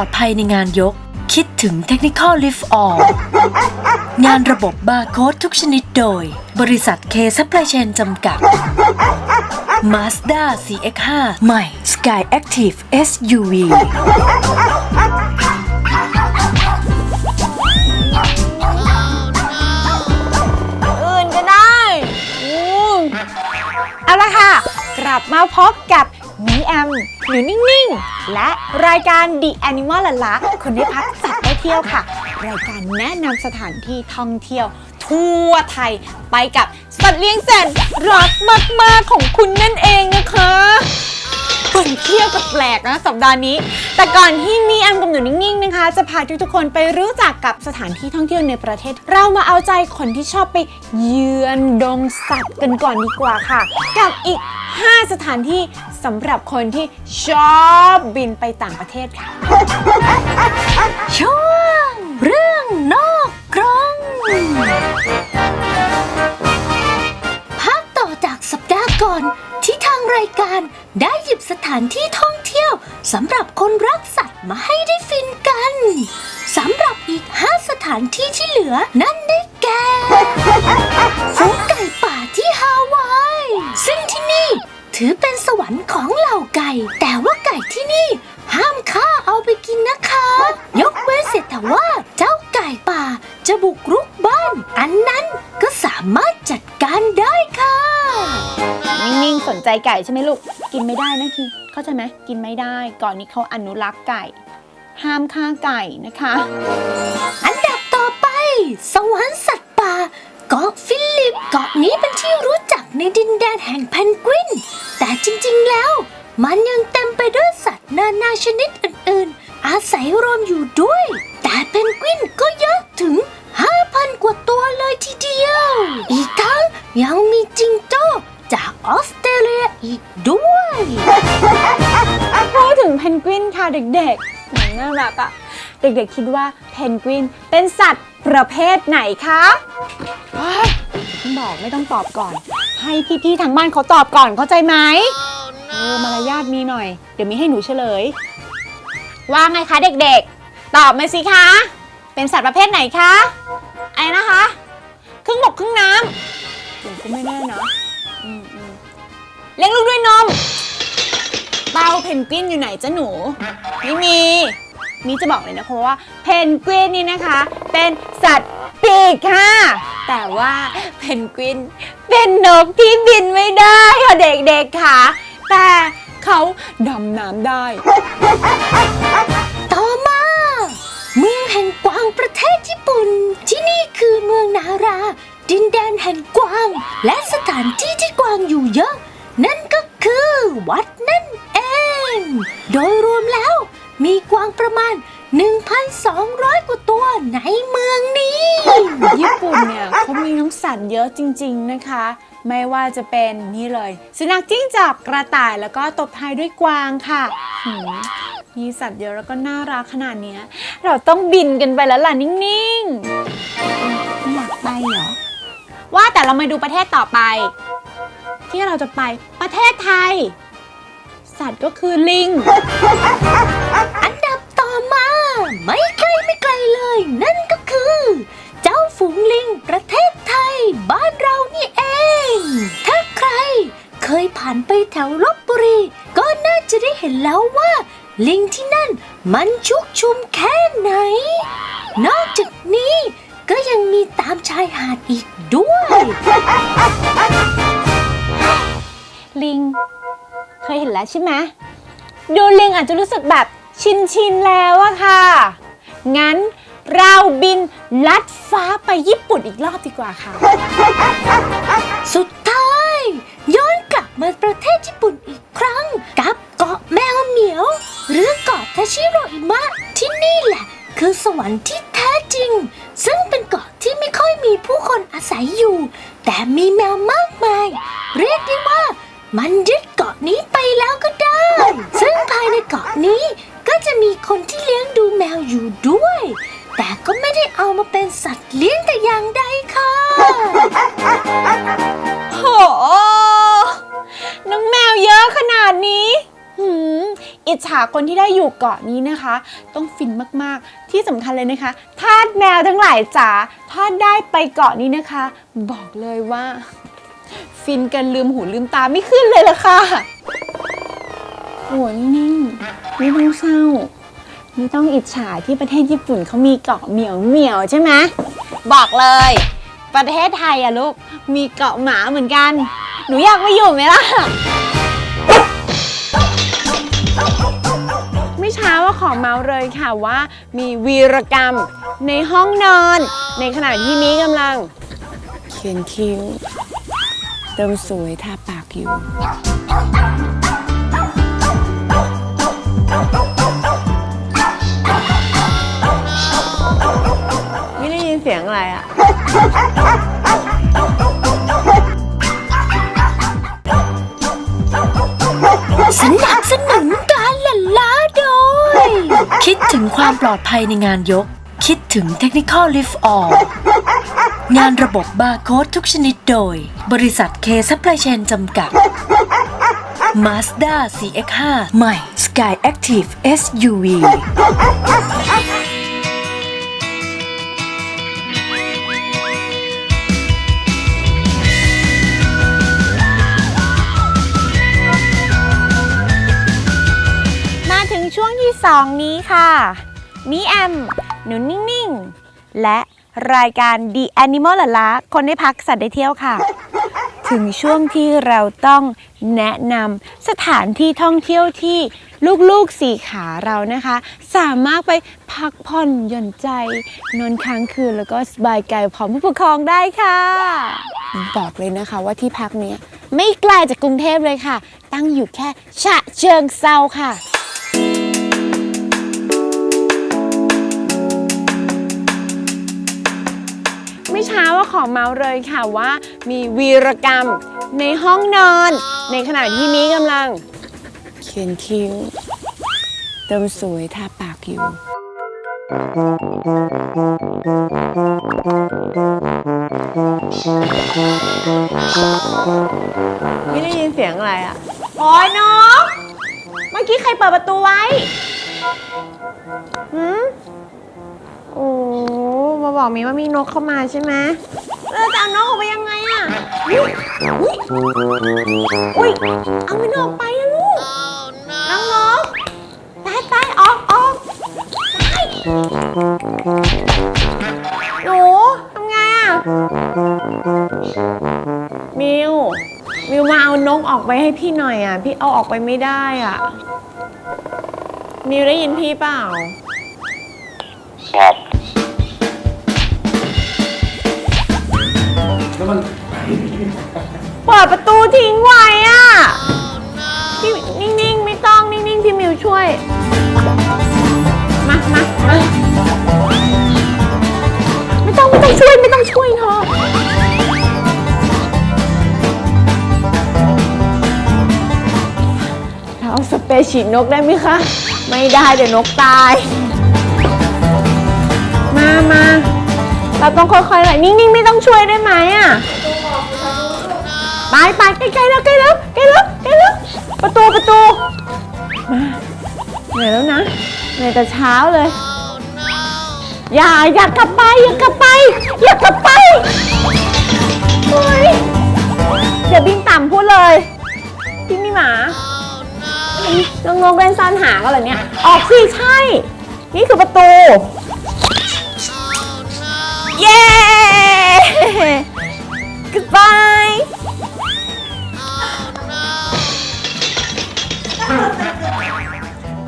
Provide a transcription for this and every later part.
อดภัยในงานยก คิดถึง Technical Lift All งานระบบบาร์โค้ดทุกชนิดโดย บริษัทเคซัพพลายเชนจำกัด Mazda CX5 ใหม่ Sky Active SUV อื่นก็ได้เอาละค่ะ กลับมาพบกับมีแอม อยู่นิ่ง ๆ และรายการ The Animal ละละคนได้พักสัตว์ได้เที่ยวค่ะ รายการแนะนำสถานที่ท่องเที่ยว ทั่วไทยไปกับสัตว์เลี้ยงแสนรักมาก ๆ ของคุณนั่นเองนะคะ ไปเที่ยวกับแปลกนะสัปดาห์นี้ แต่ก่อนที่มีแอมกับหนูนิ่งๆนะคะ จะพาทุกๆคนไปรู้จักกับสถานที่ท่องเที่ยวในประเทศ เรามาเอาใจคนที่ชอบไปเยือนดงสัตว์กันก่อนดีกว่าค่ะ กับอีก 5 สถานที่สำหรับคนที่ชอบบินไปต่างประเทศค่ะช่วงเรื่องนอกกรงภาคต่อจากสัปดาห์ก่อน รายการได้หยิบสถานที่ท่องเที่ยวสำหรับคนรักสัตว์มาให้ได้ฟินกันสำหรับอีก 5 สถานที่ที่เหลือนั่นได้แก่ฝูงไก่ป่าที่ฮาวาย ซึ่งที่นี่ถือเป็นสวรรค์ของเหล่าไก่ แต่ว่าไก่ที่นี่ ห้ามฆ่าเอาไปกินนะคะ ยกเว้นเสียแต่ว่าเจ้าไก่ป่าจะบุกรุกบ้าน อันนั้นก็สามารถจัด ใจไก่ใช่ไหมลูก กินไม่ได้นะคีเข้าใจไหมกินไม่ได้ ก่อนนี้เขาอนุรักษ์ไก่ ห้ามฆ่าไก่นะคะ อันดับต่อไป สวรรค์สัตว์ป่าเกาะฟิลิปเกาะนี้เป็นที่รู้จักในดินแดนแห่งเพนกวิน แต่จริงๆแล้ว มันยังเต็มไปด้วยสัตว์นานาชนิดอื่นๆ อาศัยรวมอยู่ด้วย แต่เพนกวินก็เยอะถึง 5,000 กว่าตัวเลยทีเดียว อีกทั้งยังมีจิงโจ้ จากออสเตรเลียอีกด้วย พูดถึงเพนกวินค่ะเด็กๆหน่ารักอะเด็กๆคิดว่าเพนกวินเป็นสัตว์ประเภทไหนคะว้ายบอกไม่ต้องตอบก่อน ให้พี่ๆทางบ้านเขาตอบก่อนเข้าใจไหมเออมารยาทมีหน่อย เดี๋ยวมีให้หนูเฉลย ว่าไงคะเด็กๆ ตอบมาสิคะ เป็นสัตว์ประเภทไหนคะไอ้นะคะ ครึ่งบกครึ่งน้ำผมก็ไม่แน่นะ เลี้ยงลูกด้วยนม เต้าเพนกวินอยู่ไหนจ้ะหนู ไม่มีมีจะบอกเลยนะคะว่าเพนกวินนี่นะคะ เป็นสัตว์ปีกค่ะ แต่ว่าเพนกวินเป็นนกที่บินไม่ได้ค่ะเด็กๆค่ะ แต่เขาดำน้ำได้ จะเป็นนี่เลย สุนัขจิ้งจอกกระต่ายแล้วก็ตบท้ายด้วยกวางค่ะมีสัตว์เยอะแล้วก็น่ารักขนาดนี้เราต้องบินกันไปแล้วล่ะนิ่งๆอยากไปเหรอว่าแต่เรามาดูประเทศต่อไป ที่เราจะไปประเทศไทย สัตว์ก็คือลิง อันดับต่อมา ไม่ไกลไม่ไกลเลย นั่นก็คือ เจ้าฝูงลิงประเทศไทย บ้านเรานี่เถ้าใครเคยผ่านไปแถวลบบุรี ก็น่าจะได้เห็นแล้วว่า ลิงที่นั่นมันชุกชุมแค่ไหน นอกจากนี้ก็ยังมีตามชายหาดอีกด้วย ลิง เคยเห็นแล้วใช่ไหมดูลิงอาจจะรู้สึกแบบชินชินแล้วอะค่ะ งั้น เราบินลัดฟ้าไปญี่ปุ่นอีกรอบดีกว่าค่ะ สุดท้าย ย้อนกลับมาประเทศญี่ปุ่นอีกครั้ง กับเกาะแมวเหมียว หรือเกาะทาชิโรอิมะที่นี่แหละ คือสวรรค์ที่ คนที่ได้อยู่เกาะนี้นะคะ ต้องฟินมากๆ ที่สำคัญเลยนะคะทาสแมวทั้งหลายจ๋าถ้าได้ไปเกาะนี้นะคะ บอกเลยว่า ฟินกันลืมหูลืมตาไม่ขึ้นเลยล่ะค่ะโหัวนิ่งไม่ต้องเศร้าไม่ต้องอิจฉาที่ประเทศญี่ปุ่นเขามีเกาะเหมียวเหมียวใช่ไหมบอกเลย ประเทศไทยอะลูกมีเกาะหมาเหมือนกัน หนูอยากมาอยู่ไหมล่ะ ไม่ช้าว่าขอเมาส์เลยค่ะว่ามีวีรกรรมในห้องนอน ในขณะที่นี้กำลัง เขียนคิ้ว เติมสวยทาปากอยู่ ไม่ได้ยินเสียงอะไรอะสนับสนุน คิดถึงความปลอดภัยในงานยก คิดถึง Technical Lift All งานระบบบาร์โค้ดทุกชนิดโดย บริษัทเคซัพพลายเชนจำกัด Mazda CX5 ใหม่ Sky Active SUV 2 นี้ค่ะ มีแอม หนูนิ่ง ๆ และรายการ The Animal ละละคนได้พักสัตว์ได้เที่ยวค่ะ ถึงช่วงที่เราต้องแนะนำสถานที่ท่องเที่ยวที่ลูกๆสี่ขาเรานะคะ สามารถไปพักผ่อนหย่อนใจ นอนค้างคืนแล้วก็สบายกายพร้อมผู้ปกครองได้ค่ะ บอกเลยนะคะว่าที่พักนี้ไม่ไกลจากกรุงเทพเลยค่ะ ตั้งอยู่แค่ฉะเชิงเซาค่ะ ไม่ช้าว่าขอเมาส์เลยค่ะว่ามีวีรกรรมในห้องนอน ในขณะที่นี้กำลัง เขียนคิ้ว เติมสวยทาปากอยู่ไม่ได้ยินเสียงอะไรอะ โอ้ยน้อง เมื่อกี้ใครเปิดประตูไว้ มาบอกมีว่ามีนกเข้ามาใช่ไหมเราจะเอานกออกไปยังไงอะอุ๊ยอุ๊ยอุ้ยเอามันออกไปนะลูกน้องนกตายตายออกออกตายหนูทำไงอะมิวมิวมาเอานกออกไปให้พี่หน่อยอะพี่เอาออกไปไม่ได้อะมิวได้ยินพี่เปล่า ครับ เปิดประตูทิ้งไว้อะพี่นิ่งๆ ไม่ต้องนิ่งๆ พี่มิวช่วย มามามาไม่ต้องไม่ต้องช่วยไม่ต้องช่วยเธอเราเอาสเปรย์ฉีดนกได้ไหมคะ ไม่ได้เดี๋ยวนกตาย มามา เราต้องค่อยๆหน่อยนิ่งๆไม่ต้องช่วยได้ไหมอะไปไปใกล้ๆแล้วใกล้แล้วใกล้แล้วใกล้แล้วประตูประตูมาเหนื่อยแล้วนะเหนื่อยแต่เช้าเลย อย่าอย่ากลับไปอย่ากลับไป อย่ากลับไปเฮ้ยอย่าบินต่ำพูดเลยพี่มีหมาเน้องนกเล่นซ่อนหากันเหรอเนี่ย ออกสิใช่ นี่คือประตู เย้ goodbye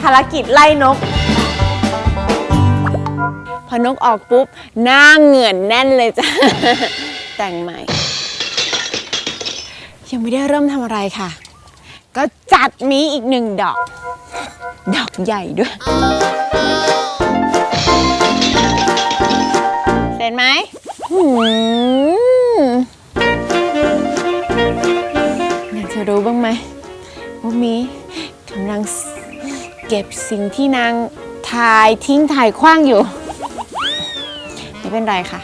ภารกิจไล่นก พอนกออกปุ๊บ หน้าเหงื่อนแน่นเลยจ้ะ แต่งใหม่ ยังไม่ได้เริ่มทำอะไรค่ะ ก็จัดมีอีกหนึ่งดอก ดอกใหญ่ด้วย เสร็จไหมอยากจะรู้บ้างไหมว่ามีกำลังเก็บสิ่งที่นางถ่ายทิ้งถ่ายขว้างอยู่ ไม่เป็นไรค่ะ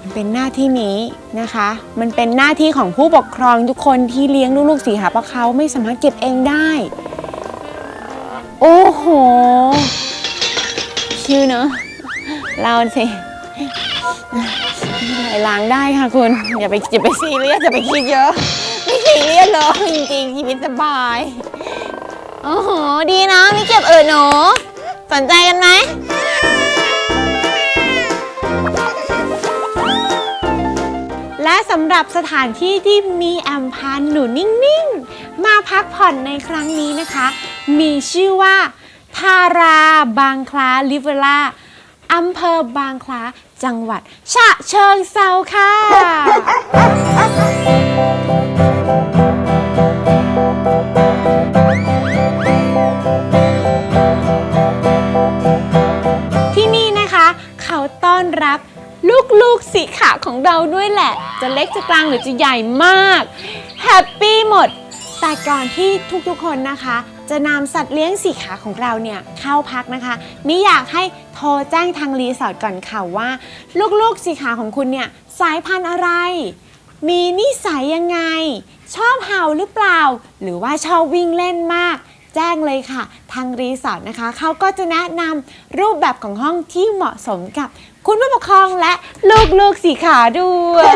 มันเป็นหน้าที่นี้นะคะ มันเป็นหน้าที่ของผู้ปกครองทุกคนที่เลี้ยงลูกๆสีหาเพราะเขาไม่สามารถเก็บเองได้ โอ้โหชื่อเนอะ เราสิล้างได้ค่ะคุณ อย่าไปอย่าไปซีเรียสอย่าไปคิดเยอะ ไม่ซีเรียสเลยจริงๆชีวิตสบายโอ้โหดีนะมีเก็บเออหนูสนใจกันไหมและสำหรับสถานที่ที่มีแอมพานหนูนิ่ง ๆ มาพักผ่อนในครั้งนี้นะคะ มีชื่อว่าทาราบางคลาลิเวล่า อำเภอบางคล้า จังหวัด ฉะเชิงเซาค่ะ ที่นี่นะคะ เขาต้อนรับลูกๆสีขาวของเราด้วยแหละ จะเล็กจะกลางหรือจะใหญ่มากแฮปปี้หมด แต่ก่อนที่ทุกๆคนนะคะ จะนำสัตว์เลี้ยงสีขาของเราเนี่ยเข้าพักนะคะ มิอยากให้ รแจ้งทางรีสอร์ทก่อนค่ะว่า ลูกๆสีขาของคุณเนี่ยสายพันธุ์อะไร มีนิสัยยังไง ชอบเห่าหรือเปล่า หรือว่าชอบวิ่งเล่นมาก แจ้งเลยค่ะ ทางรีสอร์ทนะคะเขาก็จะแนะนำรูปแบบของห้องที่เหมาะสมกับคุณผู้ปกครองและลูกๆสีขาด้วย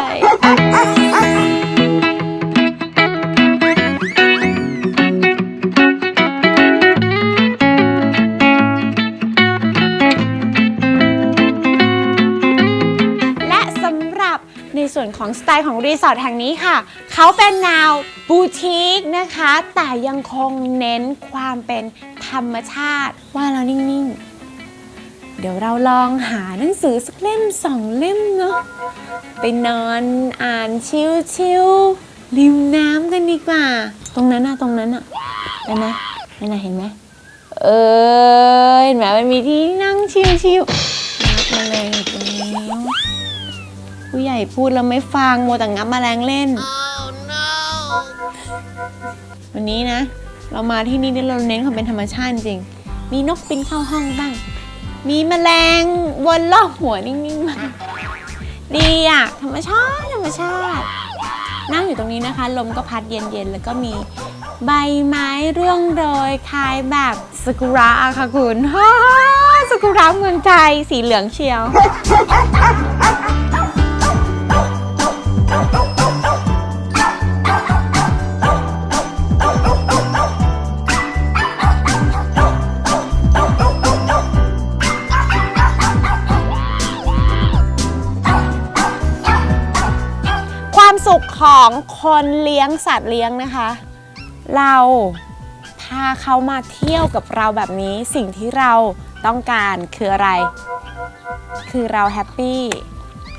ของสไตล์ของรีสอร์ทแห่งนี้ค่ะ เขาเป็นแนวบูติกนะคะ แต่ยังคงเน้นความเป็นธรรมชาติ ว่าเรานิ่ง ๆ เดี๋ยวเราลองหาหนังสือสักเล่มสองเล่มเนาะไปนอนอ่านชิวๆริมน้ำกันดีกว่า ตรงนั้นน่ะตรงนั้นน่ะเห็นไหมนั่นน่ะเห็นไหมเออเห็นไหมมันมีที่นั่งชิวๆนับมาเลยตรงนี้ ผู้ใหญ่พูดแล้วไม่ฟังโมวแต่งับแมลงเล่น วันนี้นะ เรามาที่นี่เนี่ยเราเน้นความเป็นธรรมชาติจริง มีนกบินเข้าห้องบ้าง มีแมลงวนรอบหัวนิ่งๆบ้างดีอะธรรมชาติธรรมชาติ นั่งอยู่ตรงนี้นะคะ ลมก็พัดเย็นๆ แล้วก็มีใบไม้ร่วงโรยคล้ายแบบสกุระอะค่ะคุณฮ่าสกุระเมืองไทยสีเหลืองเชียว สุขของคนเลี้ยงสัตว์เลี้ยงนะคะ เราพาเขามาเที่ยวกับเราแบบนี้สิ่งที่เราต้องการคืออะไร คือเราแฮปปี้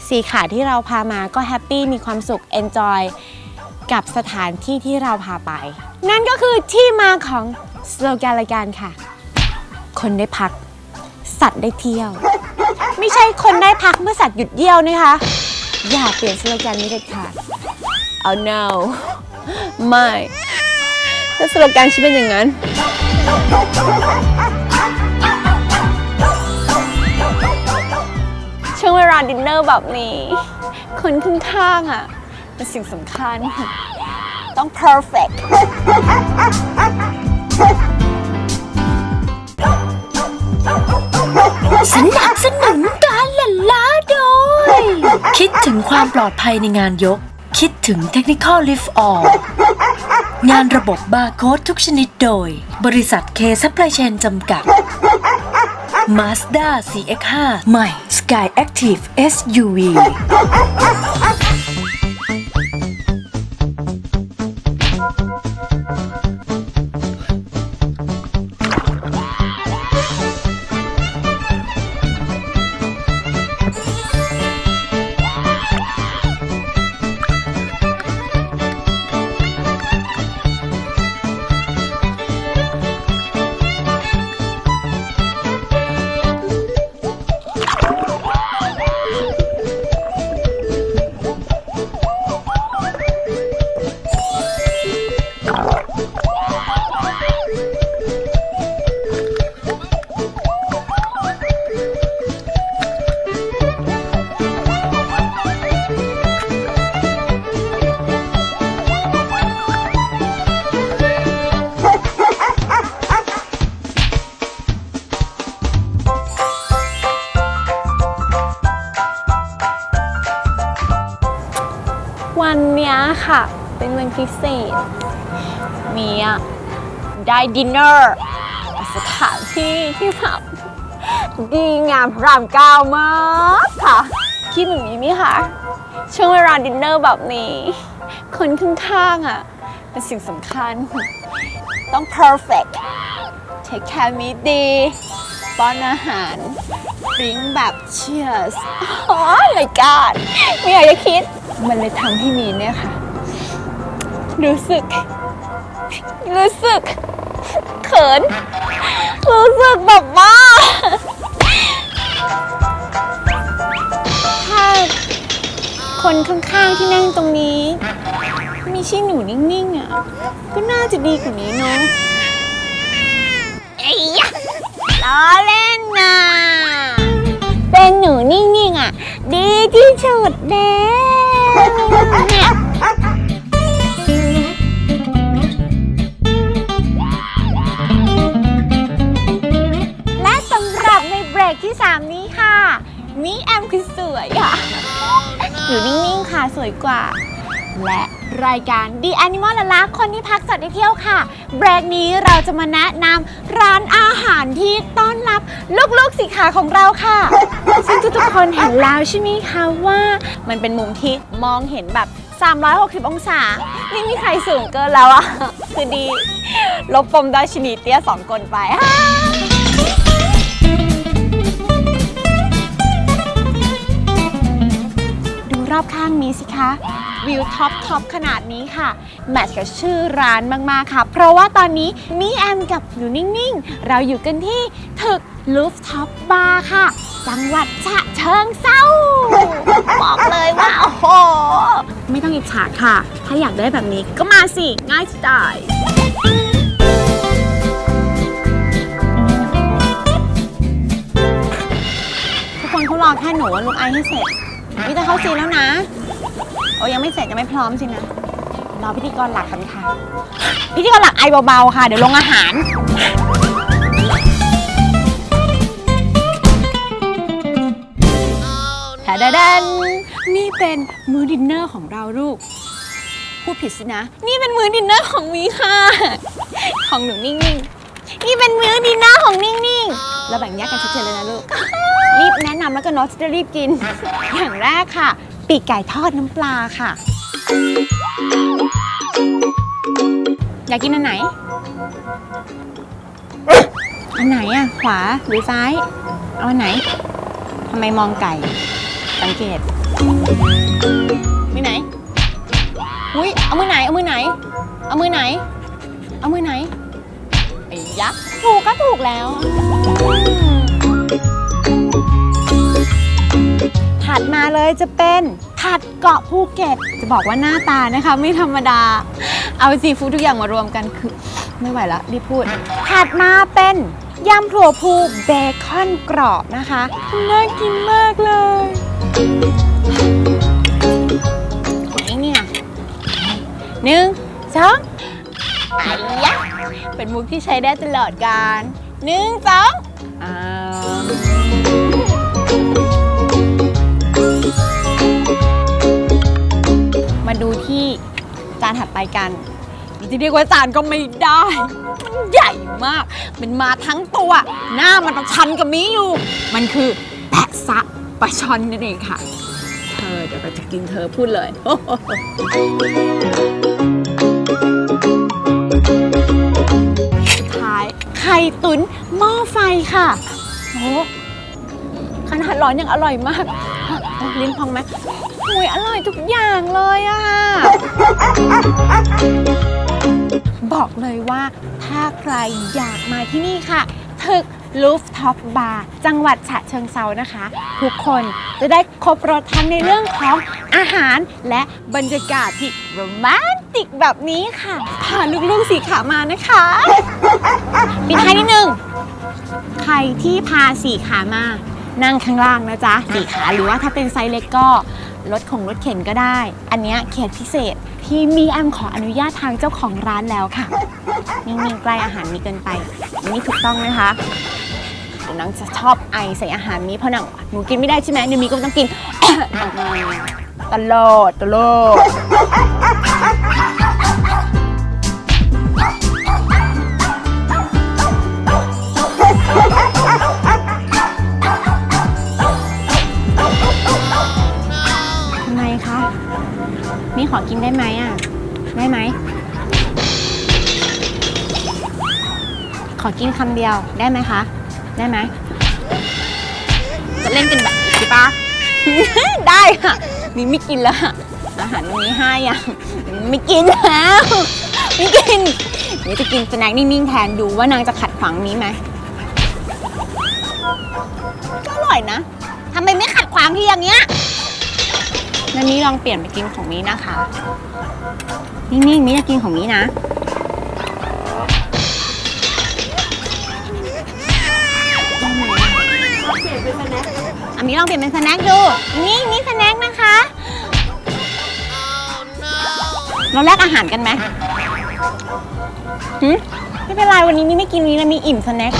สีขาที่เราพามาก็แฮปปี้มีความสุข enjoy กับสถานที่ที่เราพาไป นั่นก็คือที่มาของสโลแกนรายการค่ะ คนได้พัก สัตว์ได้เที่ยว ไม่ใช่คนได้พักเมื่อสัตว์หยุดเยี่ยวนะคะ อย่าเปลี่ยนสโลแกนนี้เด็ดขาด Oh no ไม่ถ้าสโลแกนฉันเป็นอย่างนั้น ช่วงเวลาดินเนอร์แบบนี้ คนข้างๆอะเป็นสิ่งสำคัญ ต้อง perfect สนับสนุนการเล่ นล้าโดย คิดถึงความปลอดภัยในงานยก คิดถึง Technical Lift All งานระบบบาร์โค้ดทุกชนิดโดย บริษัทเคซัพพลายเชนจำกัด Mazda CX5 ใหม่ Sky Active SUV วัน เป็นวันพิเศษมีอะได้ดินเนอร์สถานที่ที่แบบดีงามรามเก้ามากค่ะคิดแบบนี้ไหมคะช่วงเวลาดินเนอร์แบบนี้ คนข้างๆอะเป็นสิ่งสำคัญ ต้อง perfect take care มีดีป้อนอาหารดริงแบบ cheers โอ้ my god ไม่อยากจะคิด มันเลยทำให้มีเนี่ยค่ะ รู้สึก รู้สึก เขิน รู้สึกแบบว่าถ้าคนข้างๆที่นั่งตรงนี้ ไม่ใช่หนูนิ่งๆอะ ก็น่าจะดีกว่านี้เนาะเอ้ยยะล้อเล่นนะเป็นหนูนิ่งๆอะ ดีที่สุดแล้ว ที่ 3 นี้ค่ะมีแอมคือสวยอะ อยู่นิ่ง ๆ ค่ะสวยกว่า และรายการ The Animal ละลักคนที่พักสัตว์ได้เที่ยวค่ะ เบรกนี้เราจะมาแนะนำร้านอาหารที่ต้อนรับลูก ๆ สีขาของเราค่ะ ซึ่งทุกๆคนเห็นแล้วใช่ไหมคะว่ามันเป็นมุมที่มองเห็นแบบ 360 องศาไม่มีใครสูงเกินแล้วอะคือดี ลบปมดอยชินีเตี้ยสองกลไป รอบข้างนี้สิคะ วิวท็อปท็อปขนาดนี้ค่ะ แมทช์กับชื่อร้านมาก ๆ ค่ะ เพราะว่าตอนนี้มีแอมกับหนูนิ่ง ๆ เราอยู่กันที่ถึกลูฟท็อปบาร์ค่ะ จังหวัดฉะเชิงเซาบอกเลยว่า โอ้โห ไม่ต้องอิจฉาค่ะ ถ้าอยากได้แบบนี้ก็มาสิ ง่ายจะตายทุกคนเขารอแค่หนูว่าลูกไอให้เสร็จ นี่จะเข้าซีนแล้วนะ โอ้ยังไม่เสร็จยังไม่พร้อมสินะ รอพิธีกรหลักกันค่ะ พิธีกรหลักไอเบาๆค่ะ เดี๋ยวลงอาหาร แถดดันนี่เป็นมื้อดินเนอร์ของเราลูก พูดผิดสินะ นี่เป็นมื้อดินเนอร์ของวีค่ะ ของหนูนิ่งๆ นี่เป็นมื้อดินเนอร์ของนิ่งๆ เราแบ่งแยกกันชัดเจนเลยนะลูก แนะนำแล้วก็เนอะจะได้รีบกิน อย่างแรกค่ะ ปีกไก่ทอดน้ำปลาค่ะ อยากกินอันไหน อันไหนอะ ขวาหรือซ้าย เอาอันไหนทำไมมองไก่ สังเกตมือไหนอุ้ยเอามือไหน เอามือไหน เอามือไหน เอามือไหนไอ้ยักษ์ถูกก็ถูกแล้ว ถัดมาเลยจะเป็นผัดเกาะภูเก็ต จะบอกว่าหน้าตานะคะ ไม่ธรรมดา เอาซีฟู้ดทุกอย่างมารวมกันคือ ไม่ไหวแล้วรีบพูด ถัดมาเป็นยำถั่วพูเบคอนกรอบนะคะ น่ากินมากเลยนี่เนี่ยหนึ่งสองไอ้ยะเป็นมุกที่ใช้ได้ตลอดการหนึ่งสองอ้าว มาดูที่จานถัดไปกันจะเรียกว่าจานก็ไม่ได้ มันใหญ่มาก มันมาทั้งตัว หน้ามันประชันกับมีอยู่ มันคือแปะซะปลาช่อนนั่นเองค่ะ เธอเดี๋ยวเราจะกินเธอพูดเลยสุดท้ายไข่ตุ๋นหม้อไฟค่ะ โอ้ขนาดร้อนยังอร่อยมาก ลิ้นพองไหมหุยอร่อยทุกอย่างเลยอะค่ะบอกเลยว่าถ้าใครอยากมาที่นี่ค่ะถึกลูฟท็อปบาร์จังหวัดฉะเชิงเซานะคะ ทุกคนจะได้ครบรสทั้งในเรื่องของอาหารและบรรยากาศที่โรแมนติกแบบนี้ค่ะพาลูกๆสีขามานะคะปิดท้ายนิดนึง ใครที่พาสีขามา นั่งข้างล่างนะจ๊ะสีขาหรือว่าถ้าเป็นไซส์เล็กก็รถของรถเข็นก็ได้ อันนี้เขตพิเศษที่มีแอมขออนุญาตทางเจ้าของร้านแล้วค่ะนิ่งๆใกล้อาหารมีเกินไปอันนี้ถูกต้องนะคะเดี๋ยวนางจะชอบไอใส่อาหารนี้เพราะนางหนูกินไม่ได้ใช่ไหมเดี๋ยวมีก็ต้องกินตลอดตลอด ได้ไหมอะ ได้ไหม ขอกินคำเดียวได้ไหมคะ ได้ไหม จะเล่นกันแบบนี้ปะ ได้ค่ะนี่ไม่กินแล้วค่ะอาหารวันนี้ให้าอย่างไม่กินแล้วไม่กินนี่จะกินสแน็คนิ่งๆแทนดูว่านางจะขัดขวางนี้ไหมก็อร่อยนะทำไมไม่ขัดขวางที่อย่างเงี้ย นันนี้ลองเปลี่ยนไปกินของนี้นะคะนิ่งๆมีจะกินของนี้นะ อันนี้ลองเปลี่ยนเป็นสแน็คดู นี่นี่สแน็คนะคะเราแลกอาหารกันไหมหึไม่เป็นไรวันนี้มีไม่กินนี้นะมีอิ่มสแน็ค